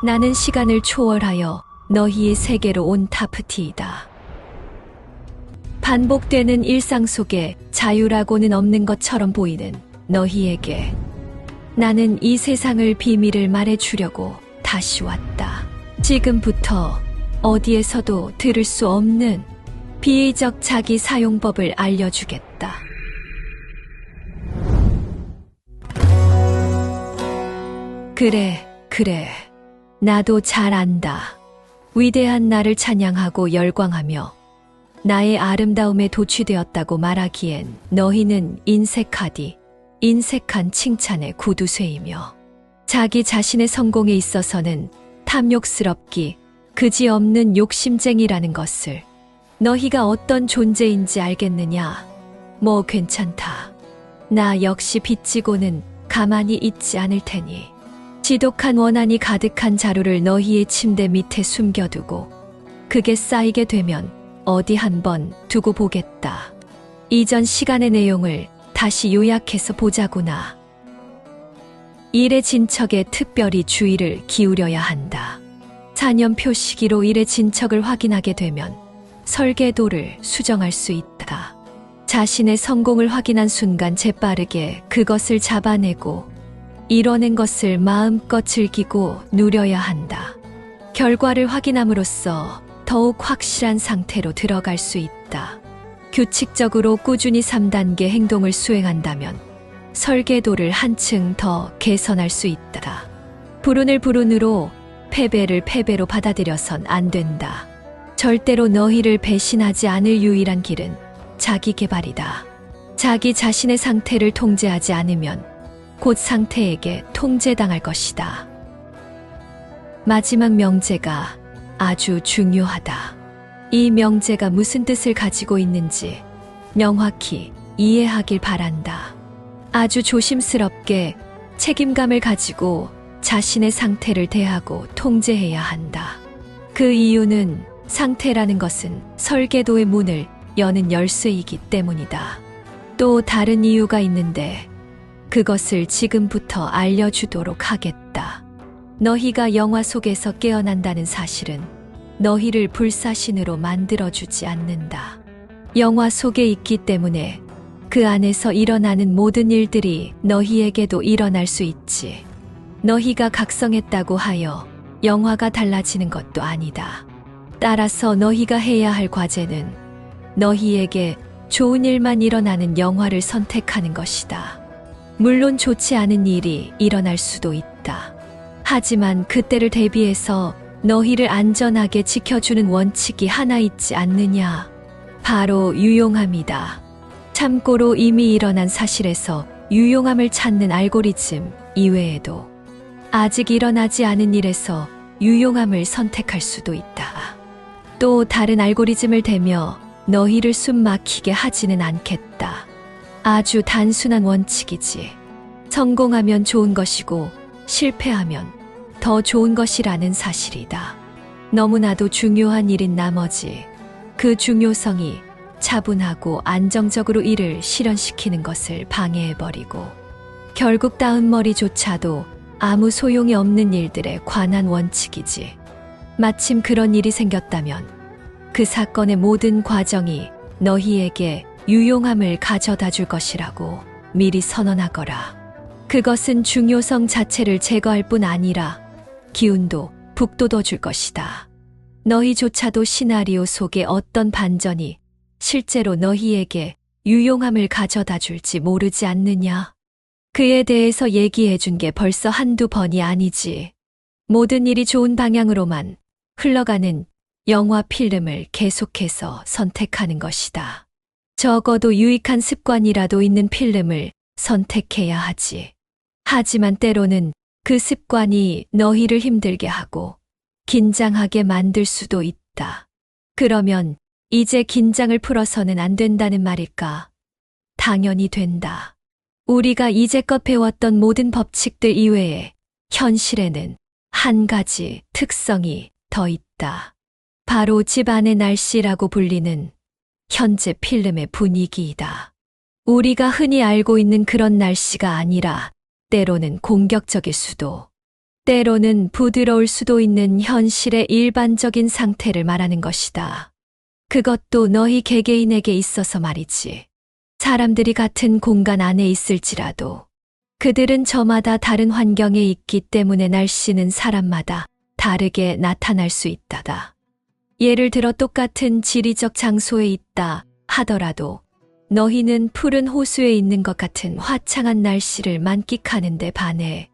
나는 시간을 초월하여 너희의 세계로 온 타프티이다. 반복되는 일상 속에 자유라고는 없는 것처럼 보이는 너희에게 나는 이 세상을 비밀을 말해주려고 다시 왔다. 지금부터 어디에서도 들을 수 없는 비의적 자기 사용법을 알려주겠다. 그래, 그래. 나도 잘 안다. 위대한 나를 찬양하고 열광하며 나의 아름다움에 도취되었다고 말하기엔 너희는 인색하디, 인색한 칭찬의 구두쇠이며 자기 자신의 성공에 있어서는 탐욕스럽기, 그지없는 욕심쟁이라는 것을 너희가 어떤 존재인지 알겠느냐? 뭐 괜찮다. 나 역시 빚지고는 가만히 있지 않을 테니. 지독한 원한이 가득한 자루를 너희의 침대 밑에 숨겨두고 그게 쌓이게 되면 어디 한번 두고 보겠다. 이전 시간의 내용을 다시 요약해서 보자구나. 일의 진척에 특별히 주의를 기울여야 한다. 사년 표 시기로 일의 진척을 확인하게 되면 설계도를 수정할 수 있다. 자신의 성공을 확인한 순간 재빠르게 그것을 잡아내고 이뤄낸 것을 마음껏 즐기고 누려야 한다. 결과를 확인함으로써 더욱 확실한 상태로 들어갈 수 있다. 규칙적으로 꾸준히 3단계 행동을 수행한다면 설계도를 한층 더 개선할 수 있다. 불운을 불운으로 패배를 패배로 받아들여선 안 된다. 절대로 너희를 배신하지 않을 유일한 길은 자기 개발이다. 자기 자신의 상태를 통제하지 않으면 곧 상태에게 통제당할 것이다. 마지막 명제가 아주 중요하다. 이 명제가 무슨 뜻을 가지고 있는지 명확히 이해하길 바란다. 아주 조심스럽게 책임감을 가지고 자신의 상태를 대하고 통제해야 한다. 그 이유는 상태라는 것은 설계도의 문을 여는 열쇠이기 때문이다. 또 다른 이유가 있는데 그것을 지금부터 알려주도록 하겠다. 너희가 영화 속에서 깨어난다는 사실은 너희를 불사신으로 만들어주지 않는다. 영화 속에 있기 때문에 그 안에서 일어나는 모든 일들이 너희에게도 일어날 수 있지. 너희가 각성했다고 하여 영화가 달라지는 것도 아니다. 따라서 너희가 해야 할 과제는 너희에게 좋은 일만 일어나는 영화를 선택하는 것이다. 물론 좋지 않은 일이 일어날 수도 있다. 하지만 그때를 대비해서 너희를 안전하게 지켜주는 원칙이 하나 있지 않느냐. 바로 유용함이다. 참고로 이미 일어난 사실에서 유용함을 찾는 알고리즘 이외에도 아직 일어나지 않은 일에서 유용함을 선택할 수도 있다. 또 다른 알고리즘을 대며 너희를 숨 막히게 하지는 않겠다. 아주 단순한 원칙이지. 성공하면 좋은 것이고 실패하면 더 좋은 것이라는 사실이다. 너무나도 중요한 일인 나머지 그 중요성이 차분하고 안정적으로 일을 실현시키는 것을 방해해버리고 결국 다운 머리조차도 아무 소용이 없는 일들에 관한 원칙이지. 마침 그런 일이 생겼다면 그 사건의 모든 과정이 너희에게 유용함을 가져다 줄 것이라고 미리 선언하거라. 그것은 중요성 자체를 제거할 뿐 아니라 기운도 북돋워 줄 것이다. 너희조차도 시나리오 속의 어떤 반전이 실제로 너희에게 유용함을 가져다 줄지 모르지 않느냐? 그에 대해서 얘기해 준 게 벌써 한두 번이 아니지. 모든 일이 좋은 방향으로만 흘러가는 영화 필름을 계속해서 선택하는 것이다. 적어도 유익한 습관이라도 있는 필름을 선택해야 하지. 하지만 때로는 그 습관이 너희를 힘들게 하고 긴장하게 만들 수도 있다. 그러면 이제 긴장을 풀어서는 안 된다는 말일까? 당연히 된다. 우리가 이제껏 배웠던 모든 법칙들 이외에 현실에는 한 가지 특성이 더 있다. 바로 집안의 날씨라고 불리는 현재 필름의 분위기이다. 우리가 흔히 알고 있는 그런 날씨가 아니라 때로는 공격적일 수도, 때로는 부드러울 수도 있는 현실의 일반적인 상태를 말하는 것이다. 그것도 너희 개개인에게 있어서 말이지. 사람들이 같은 공간 안에 있을지라도 그들은 저마다 다른 환경에 있기 때문에 날씨는 사람마다 다르게 나타날 수 있다다. 예를 들어 똑같은 지리적 장소에 있다 하더라도 너희는 푸른 호수에 있는 것 같은 화창한 날씨를 만끽하는데 반해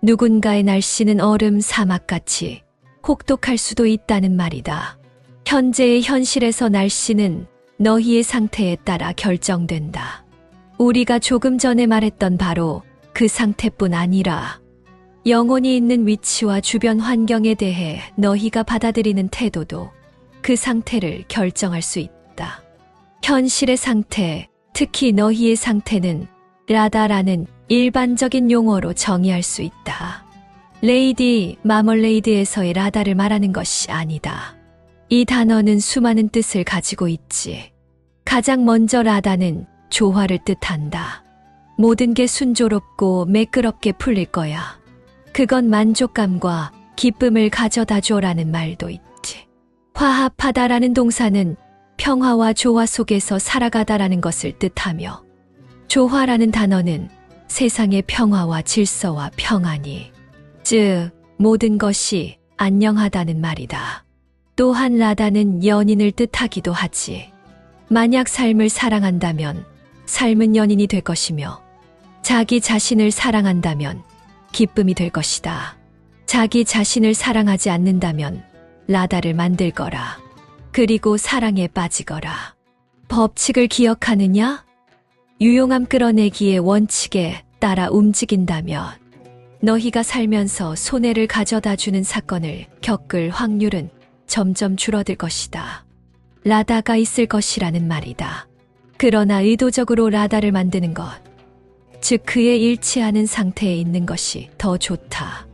누군가의 날씨는 얼음 사막같이 혹독할 수도 있다는 말이다. 현재의 현실에서 날씨는 너희의 상태에 따라 결정된다. 우리가 조금 전에 말했던 바로 그 상태뿐 아니라 영혼이 있는 위치와 주변 환경에 대해 너희가 받아들이는 태도도 그 상태를 결정할 수 있다. 현실의 상태, 특히 너희의 상태는 라다라는 일반적인 용어로 정의할 수 있다. 레이디 마멀레이드에서의 라다를 말하는 것이 아니다. 이 단어는 수많은 뜻을 가지고 있지. 가장 먼저 라다는 조화를 뜻한다. 모든 게 순조롭고 매끄럽게 풀릴 거야. 그건 만족감과 기쁨을 가져다 줘라는 말도 있지. 화합하다라는 동사는 평화와 조화 속에서 살아가다라는 것을 뜻하며 조화라는 단어는 세상의 평화와 질서와 평안이 즉 모든 것이 안녕하다는 말이다. 또한 라다는 연인을 뜻하기도 하지. 만약 삶을 사랑한다면 삶은 연인이 될 것이며 자기 자신을 사랑한다면 기쁨이 될 것이다. 자기 자신을 사랑하지 않는다면 라다를 만들 거라. 그리고 사랑에 빠지거라. 법칙을 기억하느냐? 유용함 끌어내기의 원칙에 따라 움직인다면 너희가 살면서 손해를 가져다 주는 사건을 겪을 확률은 점점 줄어들 것이다. 라다가 있을 것이라는 말이다. 그러나 의도적으로 라다를 만드는 것, 즉 그에 일치하는 상태에 있는 것이 더 좋다.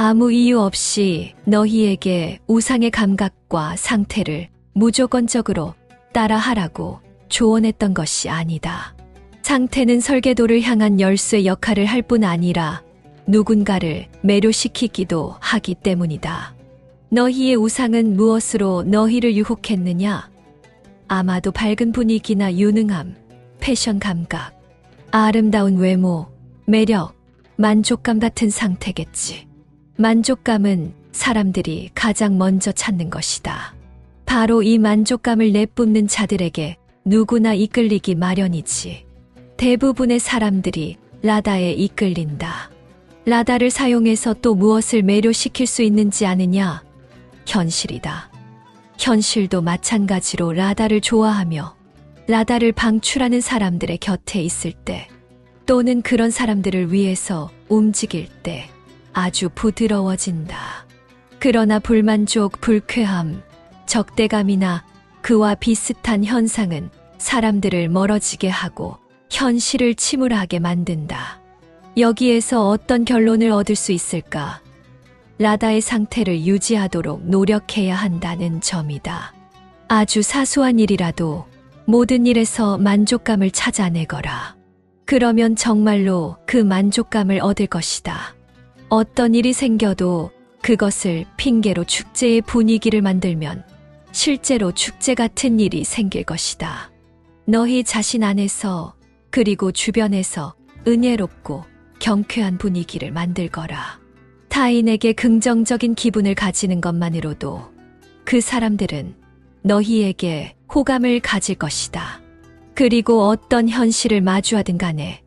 아무 이유 없이 너희에게 우상의 감각과 상태를 무조건적으로 따라하라고 조언했던 것이 아니다. 상태는 설계도를 향한 열쇠 역할을 할 뿐 아니라 누군가를 매료시키기도 하기 때문이다. 너희의 우상은 무엇으로 너희를 유혹했느냐? 아마도 밝은 분위기나 유능함, 패션 감각, 아름다운 외모, 매력, 만족감 같은 상태겠지. 만족감은 사람들이 가장 먼저 찾는 것이다. 바로 이 만족감을 내뿜는 자들에게 누구나 이끌리기 마련이지. 대부분의 사람들이 라다에 이끌린다. 라다를 사용해서 또 무엇을 매료시킬 수 있는지 아느냐? 현실이다. 현실도 마찬가지로 라다를 좋아하며 라다를 방출하는 사람들의 곁에 있을 때 또는 그런 사람들을 위해서 움직일 때 아주 부드러워진다. 그러나 불만족, 불쾌함, 적대감이나 그와 비슷한 현상은 사람들을 멀어지게 하고 현실을 침울하게 만든다. 여기에서 어떤 결론을 얻을 수 있을까? 라다의 상태를 유지하도록 노력해야 한다는 점이다. 아주 사소한 일이라도 모든 일에서 만족감을 찾아내거라. 그러면 정말로 그 만족감을 얻을 것이다. 어떤 일이 생겨도 그것을 핑계로 축제의 분위기를 만들면 실제로 축제 같은 일이 생길 것이다. 너희 자신 안에서 그리고 주변에서 은혜롭고 경쾌한 분위기를 만들거라. 타인에게 긍정적인 기분을 가지는 것만으로도 그 사람들은 너희에게 호감을 가질 것이다. 그리고 어떤 현실을 마주하든 간에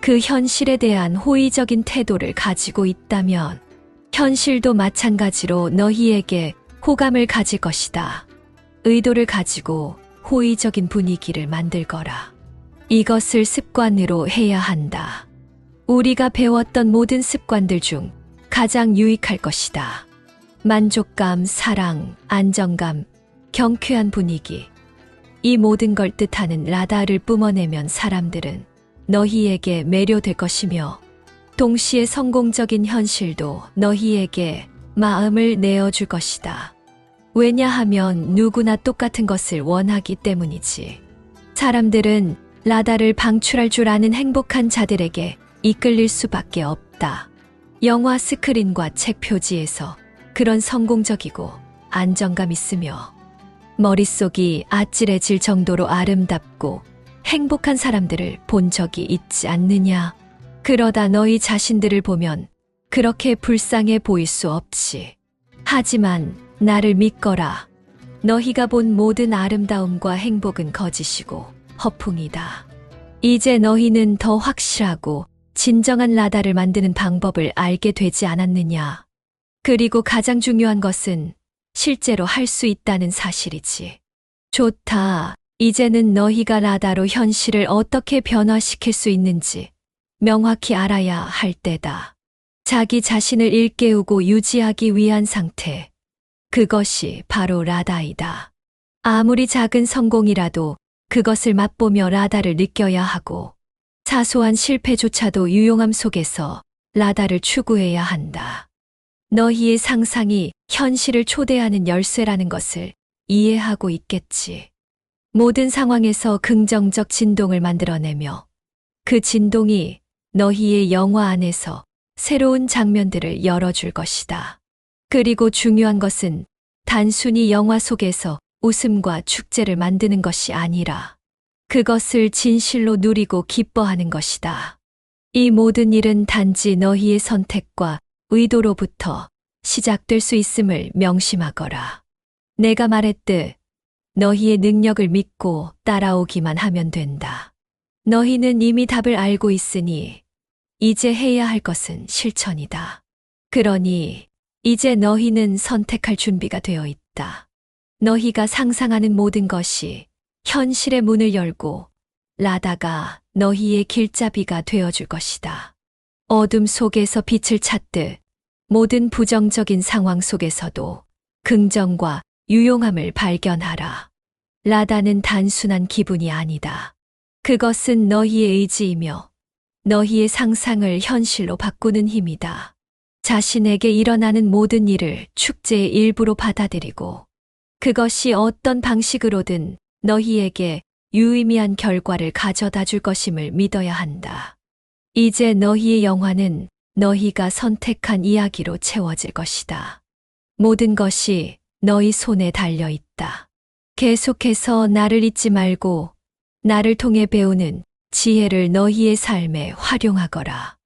그 현실에 대한 호의적인 태도를 가지고 있다면 현실도 마찬가지로 너희에게 호감을 가질 것이다. 의도를 가지고 호의적인 분위기를 만들 거라. 이것을 습관으로 해야 한다. 우리가 배웠던 모든 습관들 중 가장 유익할 것이다. 만족감, 사랑, 안정감, 경쾌한 분위기. 이 모든 걸 뜻하는 라다를 뿜어내면 사람들은 너희에게 매료될 것이며 동시에 성공적인 현실도 너희에게 마음을 내어줄 것이다. 왜냐하면 누구나 똑같은 것을 원하기 때문이지. 사람들은 라다를 방출할 줄 아는 행복한 자들에게 이끌릴 수밖에 없다. 영화 스크린과 책 표지에서 그런 성공적이고 안정감 있으며 머릿속이 아찔해질 정도로 아름답고 행복한 사람들을 본 적이 있지 않느냐. 그러다 너희 자신들을 보면 그렇게 불쌍해 보일 수 없지. 하지만 나를 믿거라. 너희가 본 모든 아름다움과 행복은 거짓이고 허풍이다. 이제 너희는 더 확실하고 진정한 라다를 만드는 방법을 알게 되지 않았느냐. 그리고 가장 중요한 것은 실제로 할 수 있다는 사실이지. 좋다. 이제는 너희가 라다로 현실을 어떻게 변화시킬 수 있는지 명확히 알아야 할 때다. 자기 자신을 일깨우고 유지하기 위한 상태. 그것이 바로 라다이다. 아무리 작은 성공이라도 그것을 맛보며 라다를 느껴야 하고 사소한 실패조차도 유용함 속에서 라다를 추구해야 한다. 너희의 상상이 현실을 초대하는 열쇠라는 것을 이해하고 있겠지. 모든 상황에서 긍정적 진동을 만들어내며 그 진동이 너희의 영화 안에서 새로운 장면들을 열어줄 것이다. 그리고 중요한 것은 단순히 영화 속에서 웃음과 축제를 만드는 것이 아니라 그것을 진실로 누리고 기뻐하는 것이다. 이 모든 일은 단지 너희의 선택과 의도로부터 시작될 수 있음을 명심하거라. 내가 말했듯 너희의 능력을 믿고 따라오기만 하면 된다. 너희는 이미 답을 알고 있으니 이제 해야 할 것은 실천이다. 그러니 이제 너희는 선택할 준비가 되어 있다. 너희가 상상하는 모든 것이 현실의 문을 열고 라다가 너희의 길잡이가 되어줄 것이다. 어둠 속에서 빛을 찾듯 모든 부정적인 상황 속에서도 긍정과 유용함을 발견하라. 라다는 단순한 기분이 아니다. 그것은 너희의 의지이며 너희의 상상을 현실로 바꾸는 힘이다. 자신에게 일어나는 모든 일을 축제의 일부로 받아들이고 그것이 어떤 방식으로든 너희에게 유의미한 결과를 가져다 줄 것임을 믿어야 한다. 이제 너희의 영화는 너희가 선택한 이야기로 채워질 것이다. 모든 것이 너희 손에 달려 있다. 계속해서 나를 잊지 말고 나를 통해 배우는 지혜를 너희의 삶에 활용하거라.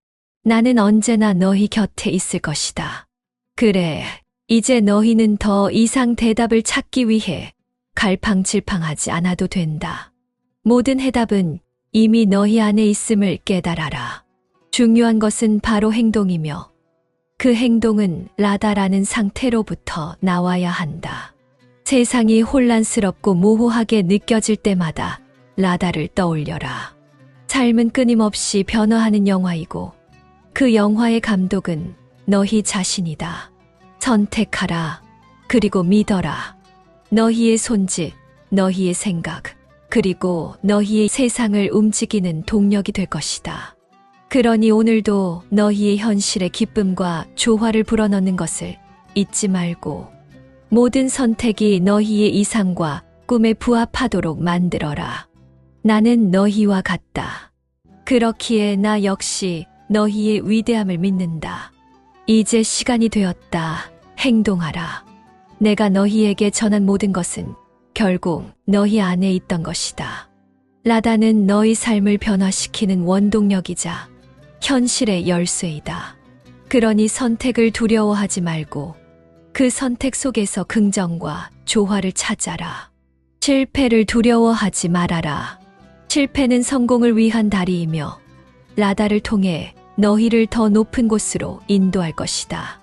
나는 언제나 너희 곁에 있을 것이다. 그래, 이제 너희는 더 이상 대답을 찾기 위해 갈팡질팡하지 않아도 된다. 모든 해답은 이미 너희 안에 있음을 깨달아라. 중요한 것은 바로 행동이며 그 행동은 라다라는 상태로부터 나와야 한다. 세상이 혼란스럽고 모호하게 느껴질 때마다 라다를 떠올려라. 삶은 끊임없이 변화하는 영화이고 그 영화의 감독은 너희 자신이다. 선택하라. 그리고 믿어라. 너희의 손짓, 너희의 생각, 그리고 너희의 세상을 움직이는 동력이 될 것이다. 그러니 오늘도 너희의 현실에 기쁨과 조화를 불어넣는 것을 잊지 말고 모든 선택이 너희의 이상과 꿈에 부합하도록 만들어라. 나는 너희와 같다. 그렇기에 나 역시 너희의 위대함을 믿는다. 이제 시간이 되었다. 행동하라. 내가 너희에게 전한 모든 것은 결국 너희 안에 있던 것이다. 라다는 너희 삶을 변화시키는 원동력이자 현실의 열쇠이다. 그러니 선택을 두려워하지 말고 그 선택 속에서 긍정과 조화를 찾아라. 실패를 두려워하지 말아라. 실패는 성공을 위한 다리이며 라다를 통해 너희를 더 높은 곳으로 인도할 것이다.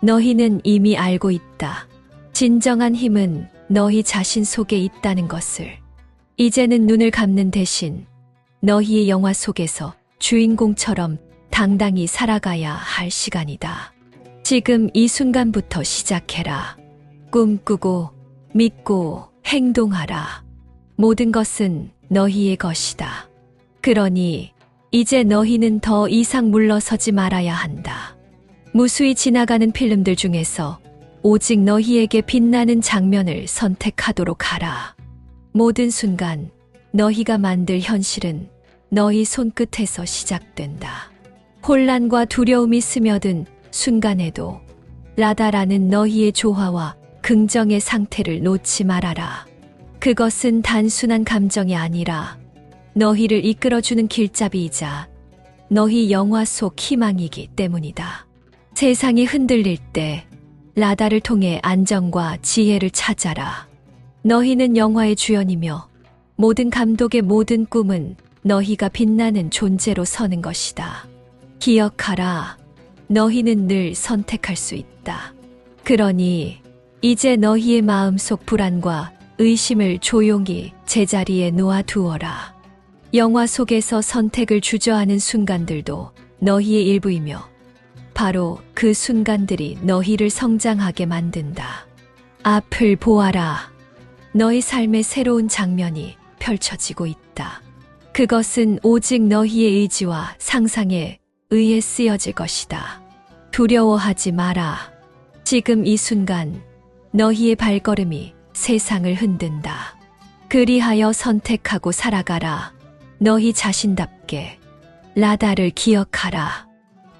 너희는 이미 알고 있다. 진정한 힘은 너희 자신 속에 있다는 것을. 이제는 눈을 감는 대신 너희의 영화 속에서 주인공처럼 당당히 살아가야 할 시간이다. 지금 이 순간부터 시작해라. 꿈꾸고 믿고 행동하라. 모든 것은 너희의 것이다. 그러니 이제 너희는 더 이상 물러서지 말아야 한다. 무수히 지나가는 필름들 중에서 오직 너희에게 빛나는 장면을 선택하도록 하라. 모든 순간 너희가 만들 현실은 너희 손끝에서 시작된다. 혼란과 두려움이 스며든 순간에도 라다라는 너희의 조화와 긍정의 상태를 놓지 말아라. 그것은 단순한 감정이 아니라 너희를 이끌어주는 길잡이이자 너희 영화 속 희망이기 때문이다. 세상이 흔들릴 때 라다를 통해 안정과 지혜를 찾아라. 너희는 영화의 주연이며 모든 감독의 모든 꿈은 너희가 빛나는 존재로 서는 것이다. 기억하라. 너희는 늘 선택할 수 있다. 그러니 이제 너희의 마음속 불안과 의심을 조용히 제자리에 놓아두어라. 영화 속에서 선택을 주저하는 순간들도 너희의 일부이며 바로 그 순간들이 너희를 성장하게 만든다. 앞을 보아라. 너희 삶의 새로운 장면이 펼쳐지고 있다. 그것은 오직 너희의 의지와 상상에 의해 쓰여질 것이다. 두려워하지 마라. 지금 이 순간 너희의 발걸음이 세상을 흔든다. 그리하여 선택하고 살아가라. 너희 자신답게. 라다를 기억하라.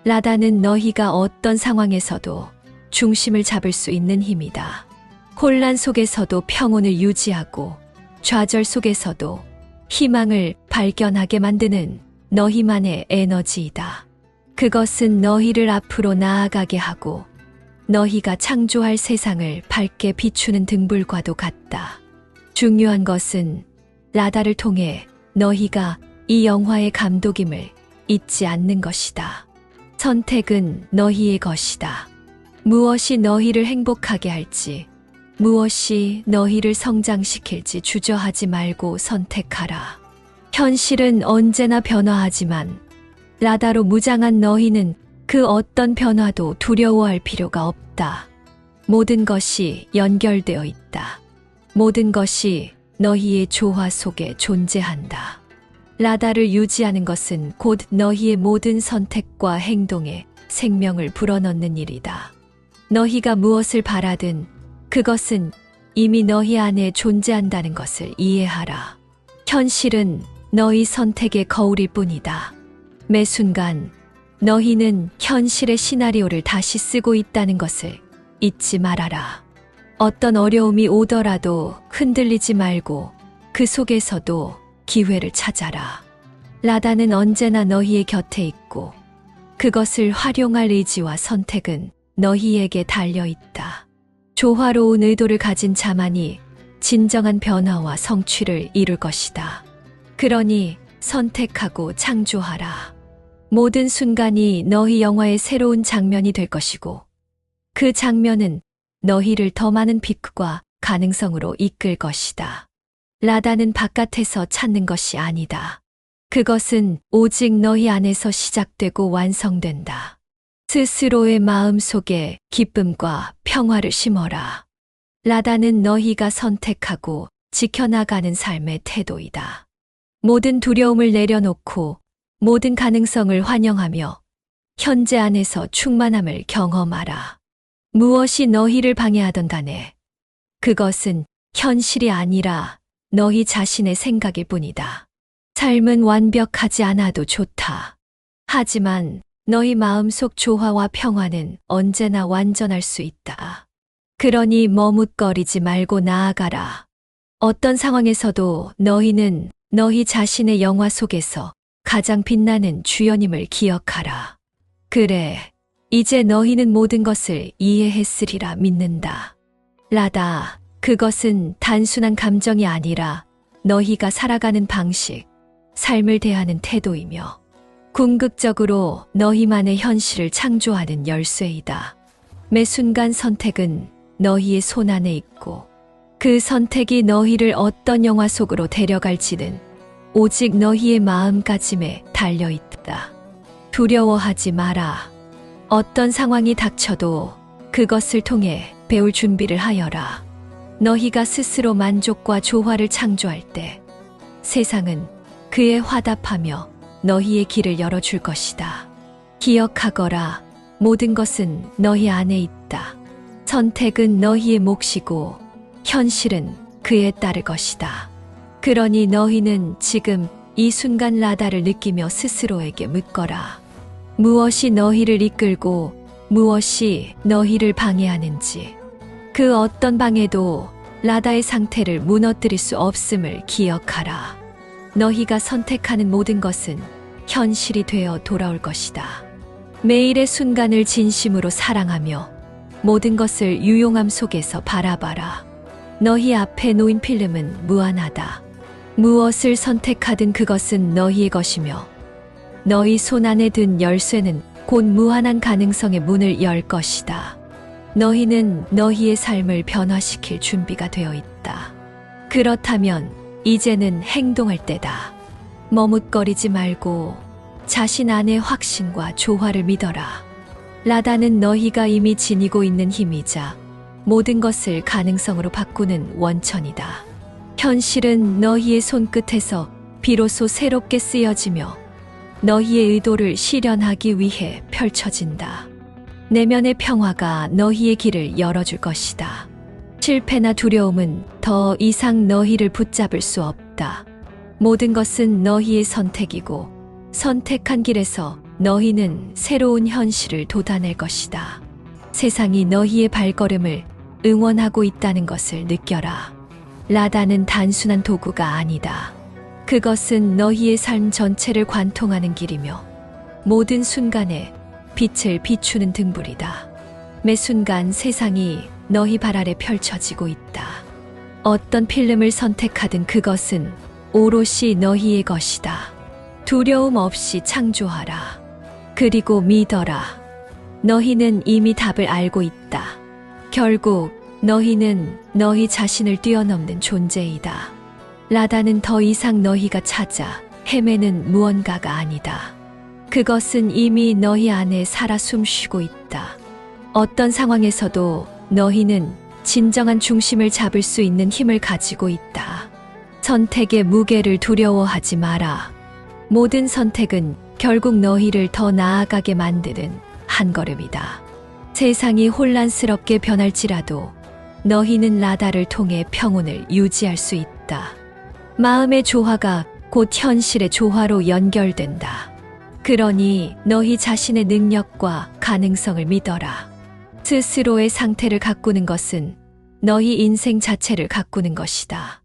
라다는 너희가 어떤 상황에서도 중심을 잡을 수 있는 힘이다. 혼란 속에서도 평온을 유지하고 좌절 속에서도 희망을 발견하게 만드는 너희만의 에너지이다. 그것은 너희를 앞으로 나아가게 하고 너희가 창조할 세상을 밝게 비추는 등불과도 같다. 중요한 것은 라다를 통해 너희가 이 영화의 감독임을 잊지 않는 것이다. 선택은 너희의 것이다. 무엇이 너희를 행복하게 할지, 무엇이 너희를 성장시킬지 주저하지 말고 선택하라. 현실은 언제나 변화하지만 라다로 무장한 너희는 그 어떤 변화도 두려워할 필요가 없다. 모든 것이 연결되어 있다. 모든 것이 너희의 조화 속에 존재한다. 라다를 유지하는 것은 곧 너희의 모든 선택과 행동에 생명을 불어넣는 일이다. 너희가 무엇을 바라든 그것은 이미 너희 안에 존재한다는 것을 이해하라. 현실은 너희 선택의 거울일 뿐이다. 매 순간 너희는 현실의 시나리오를 다시 쓰고 있다는 것을 잊지 말아라. 어떤 어려움이 오더라도 흔들리지 말고 그 속에서도 기회를 찾아라. 라다는 언제나 너희의 곁에 있고 그것을 활용할 의지와 선택은 너희에게 달려 있다. 조화로운 의도를 가진 자만이 진정한 변화와 성취를 이룰 것이다. 그러니 선택하고 창조하라. 모든 순간이 너희 영화의 새로운 장면이 될 것이고 그 장면은 너희를 더 많은 빛과 가능성으로 이끌 것이다. 라다는 바깥에서 찾는 것이 아니다. 그것은 오직 너희 안에서 시작되고 완성된다. 스스로의 마음 속에 기쁨과 평화를 심어라. 라다는 너희가 선택하고 지켜나가는 삶의 태도이다. 모든 두려움을 내려놓고 모든 가능성을 환영하며 현재 안에서 충만함을 경험하라. 무엇이 너희를 방해하던 간에 그것은 현실이 아니라 너희 자신의 생각일 뿐이다. 삶은 완벽하지 않아도 좋다. 하지만 너희 마음속 조화와 평화는 언제나 완전할 수 있다. 그러니 머뭇거리지 말고 나아가라. 어떤 상황에서도 너희는 너희 자신의 영화 속에서 가장 빛나는 주연임을 기억하라. 그래, 이제 너희는 모든 것을 이해했으리라 믿는다. 라다, 그것은 단순한 감정이 아니라 너희가 살아가는 방식, 삶을 대하는 태도이며 궁극적으로 너희만의 현실을 창조하는 열쇠이다. 매 순간 선택은 너희의 손 안에 있고 그 선택이 너희를 어떤 영화 속으로 데려갈지는 오직 너희의 마음가짐에 달려 있다. 두려워하지 마라. 어떤 상황이 닥쳐도 그것을 통해 배울 준비를 하여라. 너희가 스스로 만족과 조화를 창조할 때 세상은 그에 화답하며 너희의 길을 열어줄 것이다. 기억하거라. 모든 것은 너희 안에 있다. 선택은 너희의 몫이고 현실은 그에 따를 것이다. 그러니 너희는 지금 이 순간 라다를 느끼며 스스로에게 묻거라. 무엇이 너희를 이끌고 무엇이 너희를 방해하는지 그 어떤 방해도 라다의 상태를 무너뜨릴 수 없음을 기억하라. 너희가 선택하는 모든 것은 현실이 되어 돌아올 것이다. 매일의 순간을 진심으로 사랑하며 모든 것을 유용함 속에서 바라봐라. 너희 앞에 놓인 필름은 무한하다. 무엇을 선택하든 그것은 너희의 것이며 너희 손 안에 든 열쇠는 곧 무한한 가능성의 문을 열 것이다. 너희는 너희의 삶을 변화시킬 준비가 되어 있다. 그렇다면 이제는 행동할 때다. 머뭇거리지 말고 자신 안의 확신과 조화를 믿어라. 라다는 너희가 이미 지니고 있는 힘이자 모든 것을 가능성으로 바꾸는 원천이다. 현실은 너희의 손끝에서 비로소 새롭게 쓰여지며 너희의 의도를 실현하기 위해 펼쳐진다. 내면의 평화가 너희의 길을 열어줄 것이다. 실패나 두려움은 더 이상 너희를 붙잡을 수 없다. 모든 것은 너희의 선택이고 선택한 길에서 너희는 새로운 현실을 돋아낼 것이다. 세상이 너희의 발걸음을 응원하고 있다는 것을 느껴라. 라다는 단순한 도구가 아니다. 그것은 너희의 삶 전체를 관통하는 길이며 모든 순간에 빛을 비추는 등불이다. 매 순간 세상이 너희 발 아래 펼쳐지고 있다. 어떤 필름을 선택하든 그것은 오롯이 너희의 것이다. 두려움 없이 창조하라. 그리고 믿어라. 너희는 이미 답을 알고 있다. 결국 너희는 너희 자신을 뛰어넘는 존재이다. 라다는 더 이상 너희가 찾아 헤매는 무언가가 아니다. 그것은 이미 너희 안에 살아 숨쉬고 있다. 어떤 상황에서도 너희는 진정한 중심을 잡을 수 있는 힘을 가지고 있다. 선택의 무게를 두려워하지 마라. 모든 선택은 결국 너희를 더 나아가게 만드는 한 걸음이다. 세상이 혼란스럽게 변할지라도 너희는 라다를 통해 평온을 유지할 수 있다. 마음의 조화가 곧 현실의 조화로 연결된다. 그러니 너희 자신의 능력과 가능성을 믿어라. 스스로의 상태를 가꾸는 것은 너희 인생 자체를 가꾸는 것이다.